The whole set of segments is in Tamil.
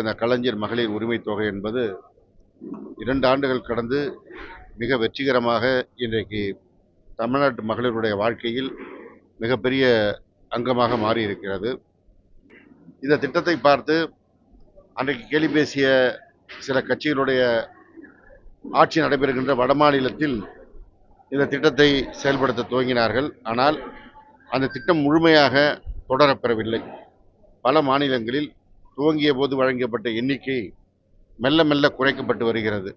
இந்த கலைஞர் மகளிர் உரிமை தொகை என்பது இரண்டு ஆண்டுகள் கடந்து மிக வெற்றிகரமாக இன்றைக்கு தமிழ்நாட்டு மகளிருடைய வாழ்க்கையில் மிகப்பெரிய அங்கமாக மாறியிருக்கிறது. இந்த திட்டத்தை பார்த்து அன்றைக்கு கேள்வி பேசிய சில கட்சிகளுடைய ஆட்சி நடைபெறுகின்ற வடமாநிலத்தில் இந்த திட்டத்தை செயல்படுத்த துவங்கினார்கள். ஆனால் அந்த திட்டம் முழுமையாக தொடரப்பெறவில்லை. பல மாநிலங்களில் துவங்கிய போது வழங்கப்பட்ட எண்ணிக்கை மெல்ல மெல்ல குறைக்கப்பட்டு வருகிறது.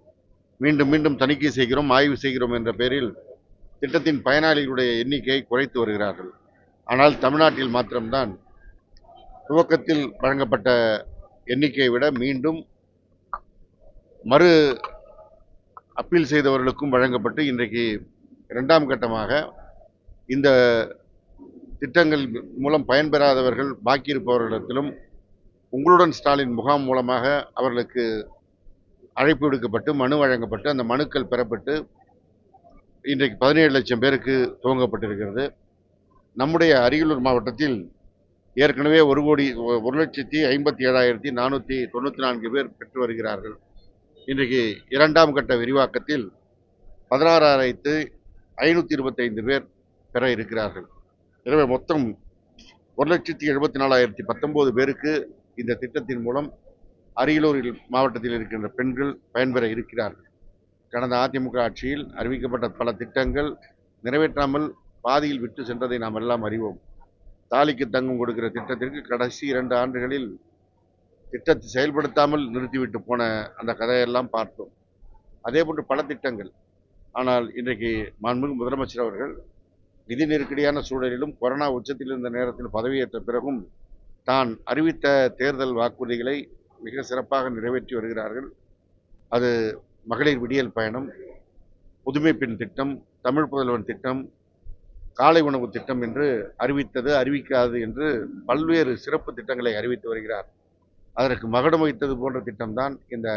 மீண்டும் மீண்டும் தணிக்கை செய்கிறோம் ஆய்வு செய்கிறோம் என்ற பெயரில் திட்டத்தின் பயனாளிகளுடைய எண்ணிக்கையை குறைத்து வருகிறார்கள். ஆனால் தமிழ்நாட்டில் மாத்திரம்தான் துவக்கத்தில் வழங்கப்பட்ட எண்ணிக்கையை விட மீண்டும் மறு அப்பீல் செய்தவர்களுக்கும் வழங்கப்பட்டு இன்றைக்கு இரண்டாம் கட்டமாக இந்த திட்டங்கள் மூலம் பயன்பெறாதவர்கள் பாக்கி இருப்பவர்களிடத்திலும் உங்களுடன் ஸ்டாலின் முகாம் மூலமாக அவர்களுக்கு அழைப்பு விடுக்கப்பட்டு மனு வழங்கப்பட்டு அந்த மனுக்கள் பெறப்பட்டு இன்றைக்கு பதினேழு லட்சம் பேருக்கு துவங்கப்பட்டிருக்கிறது. நம்முடைய அரியலூர் மாவட்டத்தில் ஏற்கனவே ஒரு கோடி ஒரு லட்சத்தி ஐம்பத்தி ஏழாயிரத்தி நானூற்றி தொண்ணூற்றி நான்கு பேர் பெற்று வருகிறார்கள். இன்றைக்கு இரண்டாம் கட்ட விரிவாக்கத்தில் பதினாறாயிரத்து ஐநூற்றி இருபத்தைந்து பேர் பெற இருக்கிறார்கள். எனவே மொத்தம் ஒரு லட்சத்தி எழுபத்தி நாலாயிரத்தி பத்தொம்போது பேருக்கு இந்த திட்டத்தின் மூலம் அரியலூரில் மாவட்டத்தில் இருக்கின்ற பெண்கள் பயன்பெற இருக்கிறார்கள். கடந்த அதிமுக ஆட்சியில் அறிவிக்கப்பட்ட பல திட்டங்கள் நிறைவேற்றாமல் பாதியில் விட்டு சென்றதை நாம் எல்லாம் அறிவோம். தாலிக்கு தங்கம் கொடுக்கிற திட்டத்திற்கு கடைசி இரண்டு ஆண்டுகளில் திட்டத்தை செயல்படுத்தாமல் நிறுத்திவிட்டு போன அந்த கதையெல்லாம் பார்த்தோம். அதே போன்று பல திட்டங்கள். ஆனால் இன்றைக்கு மாண்புமிகு முதலமைச்சர் அவர்கள் நிதி நெருக்கடியான சூழலிலும் கொரோனா உச்சத்தில் இருந்த நேரத்தில் பதவியேற்ற பிறகும் தான் அறிவித்த தேர்தல் வாக்குறுதிகளை மிக சிறப்பாக நிறைவேற்றி வருகிறார்கள். அது மகளிர் விடியல் பயணம் புதுமை பெண் திட்டம் தமிழ் புதல்வன் திட்டம் காலை உணவு திட்டம் என்று அறிவித்தது அறிவிக்காது என்று பல்வேறு சிறப்பு திட்டங்களை அறிவித்து வருகிறார். அதற்கு மகடம் வைத்தது போன்ற திட்டம்தான் இந்த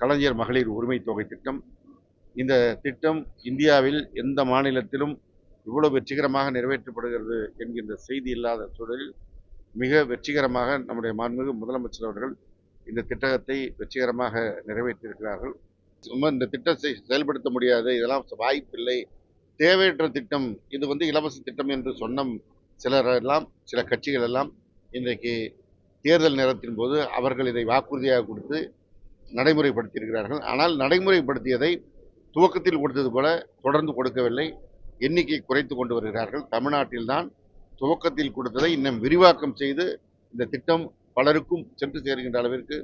கலைஞர் மகளிர் உரிமை தொகை திட்டம். இந்த திட்டம் இந்தியாவில் எந்த மாநிலத்திலும் இவ்வளவு வெற்றிகரமாக நிறைவேற்றப்படுகிறது என்கின்ற செய்தி இல்லாத சூழலில் மிக வெற்றிகரமாக நம்முடைய மாண்புமிகு முதலமைச்சர் அவர்கள் இந்த திட்டத்தை வெற்றிகரமாக நிறைவேற்றியிருக்கிறார்கள். சும்மா இந்த திட்டத்தை செயல்படுத்த முடியாது இதெல்லாம் வாய்ப்பில்லை. தேவையற்ற திட்டம் இது வந்து இலவச திட்டம் என்று சொன்ன சிலர் எல்லாம் சில கட்சிகள் எல்லாம் இன்றைக்கு தேர்தல் நேரத்தின் போது அவர்கள் இதை வாக்குறுதியாக கொடுத்து நடைமுறைப்படுத்தியிருக்கிறார்கள். ஆனால் நடைமுறைப்படுத்தியதை துவக்கத்தில் கொடுத்தது போல தொடர்ந்து கொடுக்கவில்லை. எண்ணிக்கை குறைத்து கொண்டு வருகிறார்கள். தமிழ்நாட்டில்தான் துவக்கத்தில் கொடுத்ததை இன்னும் விரிவாக்கம் செய்து இந்த திட்டம் பலருக்கும் சென்று சேர்கின்ற அளவிற்கு